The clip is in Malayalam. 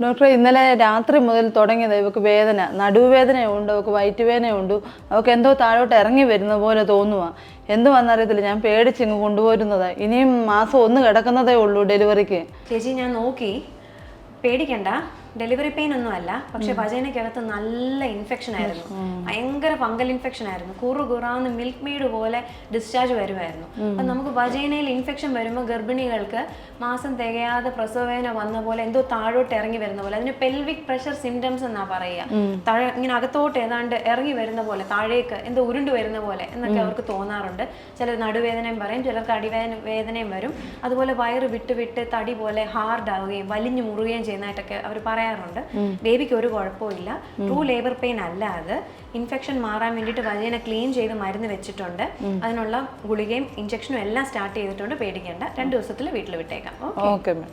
ഡോക്ടറെ ഇന്നലെ രാത്രി മുതൽ തുടങ്ങിയത് ഇവക്ക് വേദന. നടുവേദനയുണ്ട് അവക്ക് വയറ്റുവേദനയുണ്ട്. അവക്ക് എന്തോ താഴോട്ട് ഇറങ്ങി വരുന്ന പോലെ തോന്നുക എന്ത് വന്നറിയത്തില്ല ഞാൻ പേടിച്ചിങ്ങ് കൊണ്ടുപോരുന്നത്. ഇനിയും മാസം ഒന്ന് കിടക്കുന്നതേ ഉള്ളൂ ഡെലിവറിക്ക്. ചേച്ചി ഞാൻ നോക്കി. പേടിക്കണ്ട. ഡെലിവറി പെയിൻ ഒന്നും അല്ല. പക്ഷെ വജൈനക്കകത്ത് നല്ല ഇൻഫെക്ഷൻ ആയിരുന്നു. ഭയങ്കര ഫംഗൽ ഇൻഫെക്ഷൻ ആയിരുന്നു. കുറു കുറാന്ന് മിൽക്ക് മെയ്ഡ് പോലെ ഡിസ്ചാർജ് വരുമായിരുന്നു. അപ്പൊ നമുക്ക് വജൈനയിൽ ഇൻഫെക്ഷൻ വരുമ്പോൾ ഗർഭിണികൾക്ക് മാസം തികയാതെ പ്രസവവേദന വന്ന പോലെ എന്തോ താഴോട്ട് ഇറങ്ങി വരുന്ന പോലെ അതിന് പെൽവിക് പ്രഷർ സിംറ്റംസ് എന്നാ പറയുക. താഴെ ഇങ്ങനെ അകത്തോട്ട് ഏതാണ്ട് ഇറങ്ങി വരുന്ന പോലെ താഴേക്ക് എന്തോ ഉരുണ്ട് വരുന്ന പോലെ എന്നൊക്കെ അവർക്ക് തോന്നാറുണ്ട്. ചിലർ നടുവേദനയും പറയും ചിലർക്ക് അടിവേദന വേദനയും വരും. അതുപോലെ വയറ് വിട്ട് വിട്ട് തടി പോലെ ഹാർഡ് ആവുകയും വലിഞ്ഞു മുറുകയും ചെയ്യുന്നതായിട്ടൊക്കെ അവർ പറയാറുണ്ട്. ബേബിക്ക് ഒരു കുഴപ്പമില്ല ട്രൂ ലേബർ പെയിൻ അല്ല അത്. ഇൻഫെക്ഷൻ മാറാൻ വേണ്ടിയിട്ട് വജേന ക്ലീൻ ചെയ്ത് മരുന്ന് വെച്ചിട്ടുണ്ട്. അതിനുള്ള ഗുളികയും ഇഞ്ചക്ഷനും എല്ലാം സ്റ്റാർട്ട് ചെയ്തിട്ടുണ്ട്. പേടിക്കേണ്ട. രണ്ട് ദിവസത്തിൽ വീട്ടിൽ വിട്ടേക്കാം. Okay ma'am